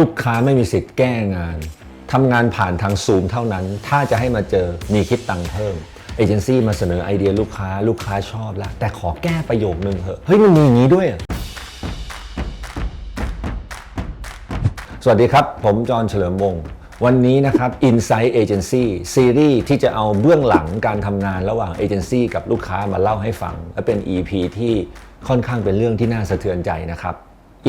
ลูกค้าไม่มีสิทธิ์แก้งานทำงานผ่านทางซูมเท่านั้น ถ้าจะให้มาเจอมีคิดตังค์เพิ่มเอเจนซี่มาเสนอไอเดียลูกค้าลูกค้าชอบแล้วแต่ขอแก้ประโยคนึงเถอะเฮ้ยมันมีอย่างนี้ด้วย สวัสดีครับ ผมจอห์นเฉลิมวงศ์วันนี้นะครับ Insight Agency ซีรีส์ที่จะเอาเบื้องหลังการทำงานระหว่างเอเจนซี่กับลูกค้ามาเล่าให้ฟัง และเป็น EP ที่ค่อนข้างเป็นเรื่องที่น่าสะเทือนใจนะครับ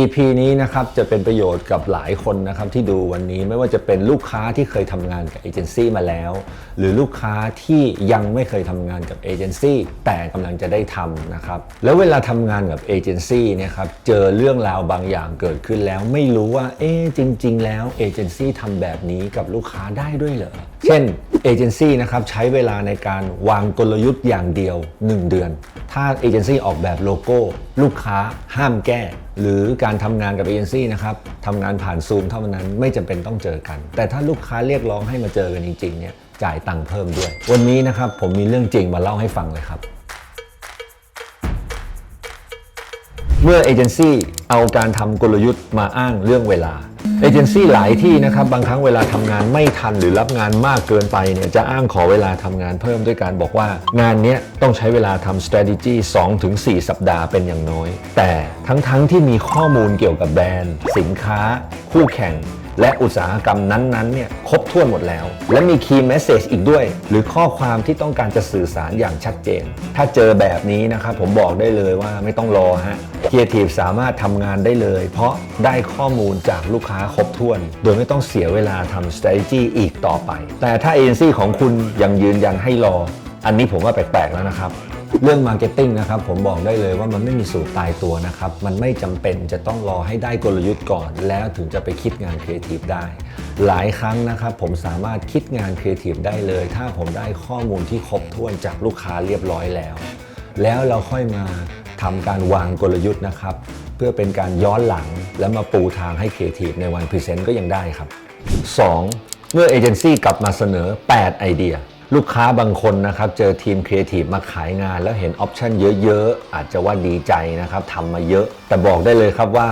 EP นี้นะครับจะเป็นประโยชน์กับหลายคนนะครับที่ดูวันนี้ไม่ว่าจะเป็นลูกค้าที่เคยทำงานกับเอเจนซี่มาแล้ว หรือลูกค้าที่ยังไม่เคยทำงานกับเอเจนซี่แต่กำลังจะได้ทำนะครับแล้วเวลาทำงานกับเอเจนซี่เนี่ยครับเจอเรื่องราวบางอย่างเกิดขึ้นแล้ว ไม่รู้ว่าเอ๊จริง ๆ แล้วเอเจนซี่ทำแบบนี้กับลูกค้าได้ด้วยเหรอเช่นเอเจนซี่นะครับใช้เวลาในการวางกลยุทธ์อย่างเดียว 1 เดือน ถ้าเอเจนซี่ออกแบบโลโก้ลูกค้าห้ามแก้ หรือการทำงานกับเอเจนซี่นะครับทำงานผ่านซูมเท่านั้นไม่จำเป็นต้องเจอกัน แต่ถ้าลูกค้าเรียกร้องให้มาเจอกันจริงๆเนี่ยจ่ายตังค์เพิ่มด้วย วันนี้นะครับผมมีเรื่องจริงมาเล่าให้ฟังเลยครับ เมื่อเอเจนซี่เอาการทำกลยุทธ์มาอ้างเรื่องเวลา เอเจนซี่หลายที่นะครับบางครั้งเวลาทำงานไม่ทันหรือรับงานมากเกินไปเนี่ยจะอ้างขอเวลาทำงานเพิ่มด้วยการบอกว่างานนี้ต้องใช้เวลาทำ strategy 2-4 สัปดาห์เป็นอย่างน้อย แต่ทั้งๆทที่มีข้อมูลเกี่ยวกับแบรนด์ สินค้า คู่แข่ง และอุตสาหกรรมนั้นๆเนี่ยครบถ้วนหมดแล้ว และมี Key Message อีกด้วย หรือข้อความที่ต้องการจะสื่อสารอย่างชัดเจน ถ้าเจอแบบนี้นะครับผมบอกได้เลยว่าไม่ต้องรอฮะ Creative สามารถทำงานได้เลย เพราะได้ข้อมูลจากลูกค้าครบถ้วน โดยไม่ต้องเสียเวลาทำ strategy อีกต่อไป แต่ถ้าเอเจนซี่ของคุณยังยืนยันให้รอ อันนี้ผมว่าแปลกๆแล้วนะครับ เรื่องมาร์เก็ตติ้งนะครับผมบอกได้เลยว่ามันไม่มีสูตรตายตัวนะครับ มันไม่จำเป็นจะต้องรอให้ได้กลยุทธ์ก่อน แล้วถึงจะไปคิดงานครีเอทีฟได้ หลายครั้งนะครับผมสามารถคิดงานครีเอทีฟได้เลย ถ้าผมได้ข้อมูลที่ครบถ้วนจากลูกค้าเรียบร้อยแล้ว แล้วเราค่อยมาทำการวางกลยุทธ์นะครับ เพื่อเป็นการย้อนหลังและมาปูทางให้ครีเอทีฟในวันพรีเซนต์ก็ยังได้ครับ 2. เมื่อเอเจนซี่กลับมาเสนอ 8 ไอเดีย ลูกค้าบางคนนะครับ เจอทีมครีเอทีฟมาขายงาน แล้วเห็นออปชันเยอะๆ อาจจะว่าดีใจนะครับทำมาเยอะ แต่บอกได้เลยครับว่า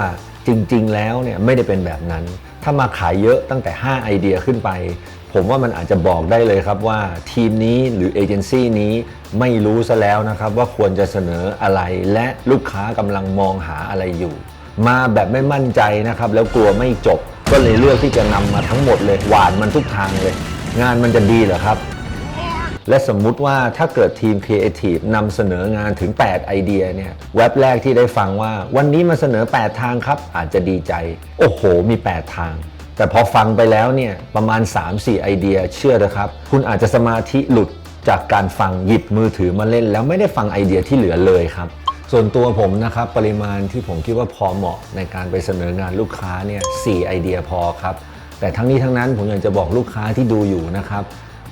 จริงๆ แล้วเนี่ยไม่ได้เป็นแบบนั้น ถ้ามาขายเยอะตั้งแต่ 5 ไอเดียขึ้นไป ผมว่ามันอาจจะบอกได้เลยครับว่าทีมนี้หรือเอเจนซี่นี้ไม่รู้ซะแล้วนะครับว่าควรจะเสนออะไรและลูกค้ากำลังมองหาอะไรอยู่ มาแบบไม่มั่นใจนะครับ แล้วกลัวไม่จบ ก็เลยเลือกที่จะนำมาทั้งหมดเลยหวานมันทุกทางเลย งานมันจะดีเหรอครับ และสมมุติว่าถ้าเกิดทีมครีเอทีฟนำเสนองานถึง 8 ไอเดียเนี่ยเว็บแรกที่ได้ฟังว่า วันนี้มาเสนอ 8 ทางครับ อาจจะดีใจ โอ้โห มี 8 ทาง แต่พอฟังไปแล้วเนี่ยประมาณ 3-4 ไอเดีย เชื่อนะครับ คุณอาจจะสมาธิหลุดจากการฟังหยิบมือถือมาเล่น แล้วไม่ได้ฟังไอเดียที่เหลือเลยครับ ส่วนตัวผมนะครับ ปริมาณที่ผมคิดว่าพอเหมาะในการไปเสนองานลูกค้าเนี่ยสไอเดียพอครับแต่ทั้งนี้ทั้งนั้นผมอยากจะบอกลูกค้าที่ดูอยู่นะครับ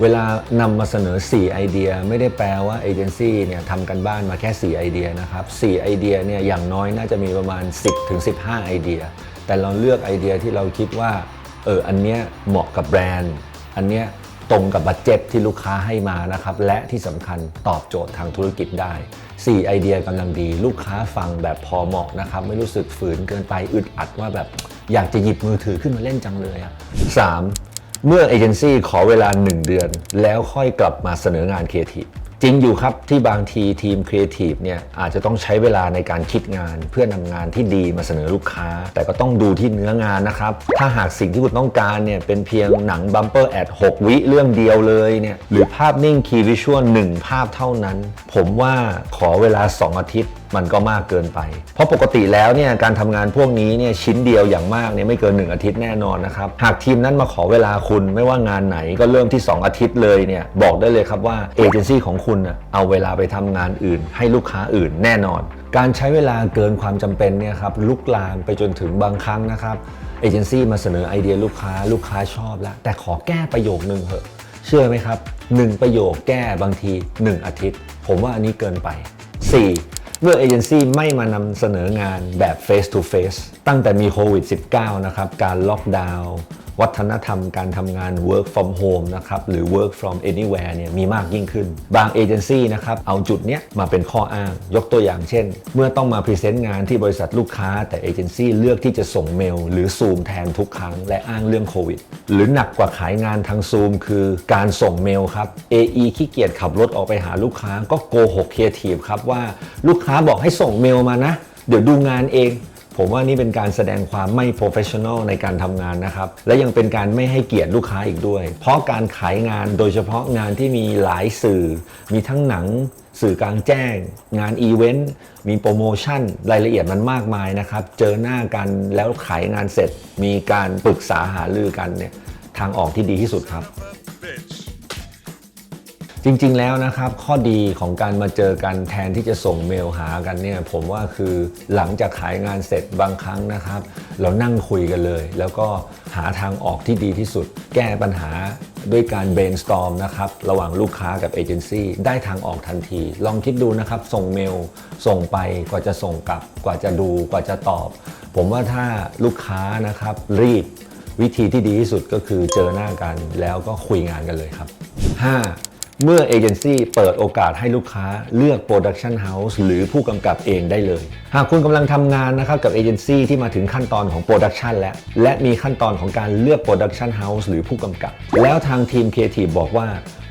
เวลานำมาเสนอ 4 ไอเดีย ไม่ได้แปลว่าเอเจนซี่เนี่ยทำกันบ้านมาแค่ 4 ไอเดียนะครับ 4 ไอเดียเนี่ยอย่างน้อยน่าจะมีประมาณ 10ถึง15 ไอเดีย แต่เราเลือกไอเดียที่เราคิดว่าเอออันเนี้ยเหมาะกับแบรนด์ อันเนี้ยตรงกับบัตเจ็ตที่ลูกค้าให้มานะครับ และที่สำคัญตอบโจทย์ทางธุรกิจได้ 4 ไอเดียกำลังดีลูกค้าฟังแบบพอเหมาะนะครับ ไม่รู้สึกฝืนเกินไปอึดอัดว่าแบบอยากจะหยิบมือถือขึ้นมาเล่นจังเลยอะสาม เมื่อเอเจนซี่ขอเวลา 1 เดือน แล้วค่อยกลับมาเสนองานครีเอทีฟจริงอยู่ครับที่บางทีทีมครีเอทีฟเนี่ยอาจจะต้องใช้เวลาในการคิดงาน เพื่อนำงานที่ดีมาเสนอลูกค้า แต่ก็ต้องดูที่เนื้องานนะครับ ถ้าหากสิ่งที่คุณต้องการเนี่ยเป็นเพียงหนังบัมเปอร์แอด6วิเรื่องเดียวเลยเนี่ยหรือภาพนิ่งคีย์วิชวล1ภาพเท่านั้น ผมว่าขอเวลา 2 อาทิตย์มันก็มากเกินไป เพราะปกติแล้วเนี่ยการทำงานพวกนี้เนี่ยชิ้นเดียวอย่างมากเนี่ยไม่เกิน 1 อาทิตย์แน่นอนนะครับหากทีมนั้นมาขอเวลาคุณไม่ว่างานไหนก็เริ่มที่ 2 อาทิตย์เลยเนี่ยบอกได้เลยครับว่าเอเจนซี่ของคุณเอาเวลาไปทำงานอื่น ให้ลูกค้าอื่นแน่นอน การใช้เวลาเกินความจำเป็นเนี่ยครับลุกลามไปจนถึงบางครั้งนะครับเอเจนซี่มาเสนอไอเดียลูกค้าลูกค้าชอบแล้ว แต่ขอแก้ประโยคนึงเถอะเชื่อไหมครับ 1 ประโยคแก้บางที 1 อาทิตย์ ผมว่าอันนี้เกินไป 4. เมื่อเอเจนซี่ไม่มานำเสนองานแบบ face to face ตั้งแต่มีโควิด -19 นะครับ การล็อกดาวน์ วัฒนธรรมการทำงาน work from home นะครับหรือ work from anywhere เนี่ยมีมากยิ่งขึ้น บางเอเจนซี่นะครับเอาจุดเนี้ยมาเป็นข้ออ้าง ยกตัวอย่างเช่น เมื่อต้องมาพรีเซนต์งานที่บริษัทลูกค้า แต่เอเจนซี่เลือกที่จะส่งเมล หรือซูมแทนทุกครั้งและอ้างเรื่องโควิด หรือหนักกว่าขายงานทางซูมคือการส่งเมลครับ AE ขี้เกียจขับรถออกไปหาลูกค้าก็โกหกครีเอทีฟครับว่าลูกค้าบอกให้ส่งเมลมานะ เดี๋ยวดูงานเอง ผมว่านี่เป็นการแสดงความไม่ professional ในการทำงานนะครับ และยังเป็นการไม่ให้เกียรติลูกค้าอีกด้วย เพราะการขายงานโดยเฉพาะงานที่มีหลายสื่อ มีทั้งหนังสื่อกลางแจ้ง งานอีเวนต์มีโปรโมชั่น รายละเอียดมันมากมายนะครับ เจอหน้ากันแล้วขายงานเสร็จ มีการปรึกษาหารือกันเนี่ยทางออกที่ดีที่สุดครับ จริงๆแล้วนะครับข้อดีของการมาเจอกันแทนที่จะส่งเมลหากันเนี่ยผมว่าคือหลังจากขายงานเสร็จบางครั้งนะครับ เรานั่งคุยกันเลย แล้วก็หาทางออกที่ดีที่สุด แก้ปัญหาด้วยการ brainstorm นะครับระหว่างลูกค้ากับเอเจนซี่ได้ทางออกทันที ลองคิดดูนะครับส่งเมลส่งไปกว่าจะส่งกลับ กว่าจะดูกว่าจะตอบ ผมว่าถ้าลูกค้านะครับรีบวิธีที่ดีที่สุดก็คือเจอหน้ากันแล้วก็คุยงานกันเลยครับ 5. เมื่อเอเจนซี่เปิดโอกาสให้ลูกค้าเลือกโปรดักชันเฮาส์หรือผู้กำกับเองได้เลย หากคุณกำลังทำงานนะครับกับเอเจนซี่ที่มาถึงขั้นตอนของโปรดักชันแล้ว และมีขั้นตอนของการเลือกโปรดักชันเฮาส์หรือผู้กำกับ แล้วทางทีมครีเอทีฟบอกว่า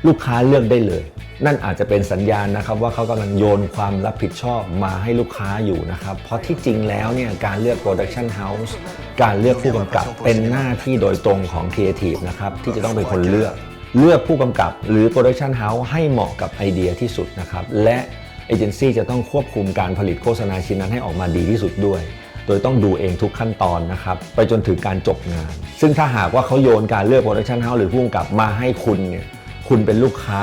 ลูกค้าเลือกได้เลย นั่นอาจจะเป็นสัญญาณนะครับว่าเขากำลังโยนความรับผิดชอบมาให้ลูกค้าอยู่นะครับ เพราะที่จริงแล้วเนี่ยการเลือกโปรดักชันเฮาส์การเลือกผู้กำกับเป็นหน้าที่โดยตรงของครีเอทีฟนะครับที่จะต้องเป็นคนเลือก เลือกผู้กำกับหรือโปรดักชันเฮาส์ให้เหมาะกับไอเดียที่สุดนะครับ และเอเจนซี่จะต้องควบคุมการผลิตโฆษณาชิ้นนั้นให้ออกมาดีที่สุดด้วย โดยต้องดูเองทุกขั้นตอนนะครับ ไปจนถึงการจบงาน ซึ่งถ้าหากว่าเขาโยนการเลือกโปรดักชันเฮาส์หรือผู้กำกับมาให้คุณเนี่ยคุณเป็นลูกค้า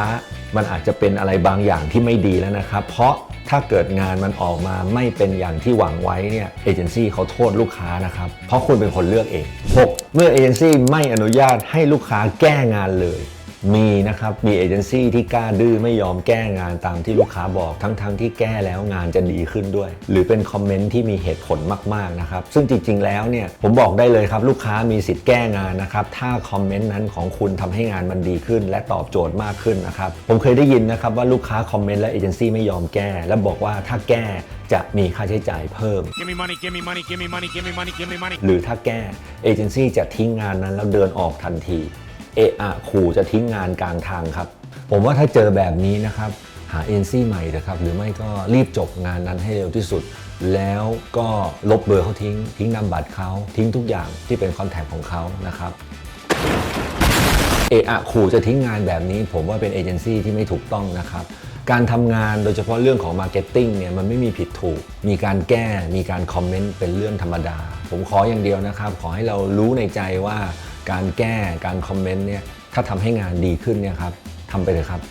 มันอาจจะเป็นอะไรบางอย่างที่ไม่ดีแล้วนะครับ เพราะถ้าเกิดงานมันออกมาไม่เป็นอย่างที่หวังไว้เนี่ยเอเจนซี่เขาโทษลูกค้านะครับ เพราะคุณเป็นคนเลือกเอง 6. เมื่อเอเจนซี่ไม่อนุญาตให้ลูกค้าแก้งานเลย มีนะครับ มีเอเจนซี่ที่กล้าดื้อไม่ยอมแก้งานตามที่ลูกค้าบอกทั้งๆทที่แก้แล้วงานจะดีขึ้นด้วย หรือเป็นคอมเมนต์ที่มีเหตุผลมากๆนะครับ ซึ่งจริง ๆ แล้วเนี่ยผมบอกได้เลยครับ ลูกค้ามีสิทธิ์แก้งานนะครับถ้าคอมเมนต์นั้นของคุณทำให้งานมันดีขึ้น และตอบโจทย์มากขึ้นนะครับผมเคยได้ยินนะครับว่าลูกค้าคอมเมนต์และเอเจนซี่ไม่ยอมแก้ และบอกว่าถ้าแก้จะมีค่าใช้จ่ายเพิ่ม Give me money, give me money, give me money, give me money, give me money. หรือถ้าแก้เอเจนซี่จะทิ้งงานนั้นแล้วเดินออกทันที เอะอะขู่จะทิ้งงานกลางทางครับ ผมว่าถ้าเจอแบบนี้นะครับ หาเอเจนซี่ใหม่นะครับ หรือไม่ก็รีบจบงานนั้นให้เร็วที่สุด แล้วก็ลบเบอร์เขาทิ้ง ทิ้งนามบัตรเขาทิ้งทุกอย่างที่เป็นคอนแทคของเขานะครับเอะอะขู่จะทิ้งงานแบบนี้ ผมว่าเป็นเอเจนซี่ที่ไม่ถูกต้องนะครับการทำงานโดยเฉพาะเรื่องของมาร์เก็ตติ้งเนี่ยมันไม่มีผิดถูก มีการแก้ มีการคอมเมนต์เป็นเรื่องธรรมดา ผมขออย่างเดียวนะครับ ขอให้เรารู้ในใจว่า การแก้การคอมเมนต์เนี่ยถ้าทำให้งานดีขึ้นเนี่ยครับทำไปเลยครับ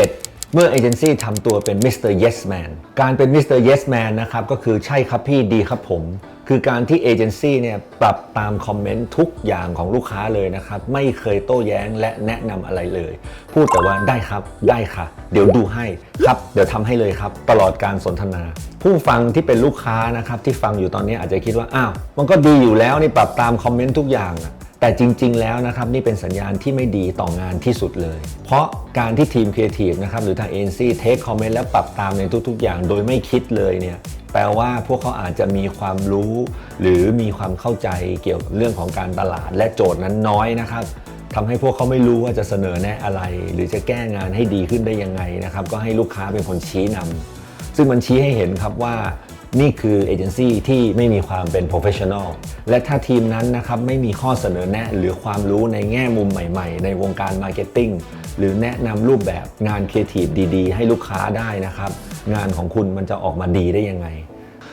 7. เมื่อเอเจนซี่ทำตัวเป็นมิสเตอร์ yes man การเป็นมิสเตอร์ yes man นะครับก็คือใช่ครับพี่ดีครับผม คือการที่เอเจนซี่เนี่ยปรับตามคอมเมนต์ทุกอย่างของลูกค้าเลยนะครับ ไม่เคยโต้แย้งและแนะนำอะไรเลย พูดแต่ว่าได้ครับได้ค่ะ เดี๋ยวดูให้ครับ เดี๋ยวทำให้เลยครับ ตลอดการสนทนา ผู้ฟังที่เป็นลูกค้านะครับที่ฟังอยู่ตอนนี้อาจจะคิดว่าอ้าวมันก็ดีอยู่แล้วนี่ปรับตามคอมเมนต์ทุกอย่างอะ แต่จริง ๆ แล้วนะครับนี่เป็นสัญญาณที่ไม่ดีต่องานที่สุดเลย เพราะการที่ทีมครีเอทีฟนะครับหรือทางเอ็นซีเทคคอมเมนต์และปรับตามในทุก ๆ อย่างโดยไม่คิดเลยเนี่ยแปลว่าพวกเขาอาจจะมีความรู้ หรือมีความเข้าใจเกี่ยวกับเรื่องของการตลาดและโจทย์นั้นน้อยนะครับทำให้พวกเขาไม่รู้ว่าจะเสนอแนะอะไร หรือจะแก้งานให้ดีขึ้นได้ยังไงนะครับก็ให้ลูกค้าเป็นคนชี้นำซึ่งมันชี้ให้เห็นครับว่า นี่คือเอเจนซี่ที่ไม่มีความเป็น professional และถ้าทีมนั้นนะครับไม่มีข้อเสนอแนะหรือความรู้ในแง่มุมใหม่ๆ ในวงการมาร์เก็ตติ้งหรือแนะนำรูปแบบงานครีเอทีฟดีๆ ให้ลูกค้าได้นะครับ งานของคุณมันจะออกมาดีได้ยังไง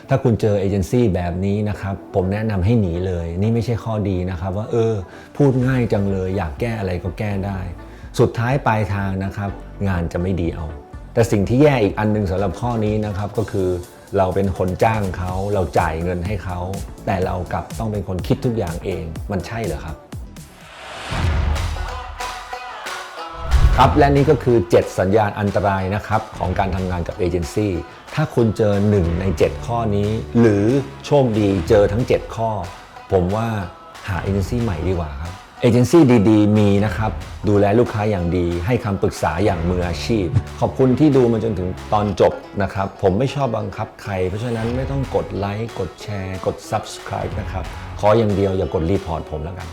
ถ้าคุณเจอเอเจนซี่แบบนี้นะครับ ผมแนะนำให้หนีเลย นี่ไม่ใช่ข้อดีนะครับ ว่าเออ พูดง่ายจังเลยอยากแก้อะไรก็แก้ได้ สุดท้ายปลายทางนะครับ งานจะไม่ดีเอา แต่สิ่งที่แย่อีกอันหนึงสำหรับข้อนี้นะครับก็คือ เราเป็นคนจ้างเขาเราจ่ายเงินให้เขา แต่เรากลับต้องเป็นคนคิดทุกอย่างเองมันใช่เหรอครับ ครับและนี่ก็คือ 7 สัญญาณอันตรายนะครับของการทำงานกับเอเจนซี่ถ้าคุณเจอ 1 ใน 7 ข้อนี้ หรือโชคดีเจอทั้ง 7 ข้อ ผมว่าหาเอเจนซี่ใหม่ดีกว่าครับ เอเจนซี่ดีๆ มีนะครับ ดูแลลูกค้าอย่างดี ให้คำปรึกษาอย่างมืออาชีพ ขอบคุณที่ดูมาจนถึงตอนจบนะครับ ผมไม่ชอบบังคับใคร เพราะฉะนั้นไม่ต้องกดไลค์ กดแชร์ กด Subscribe นะครับ ขออย่างเดียวอย่ากดรีพอร์ตผมแล้วกัน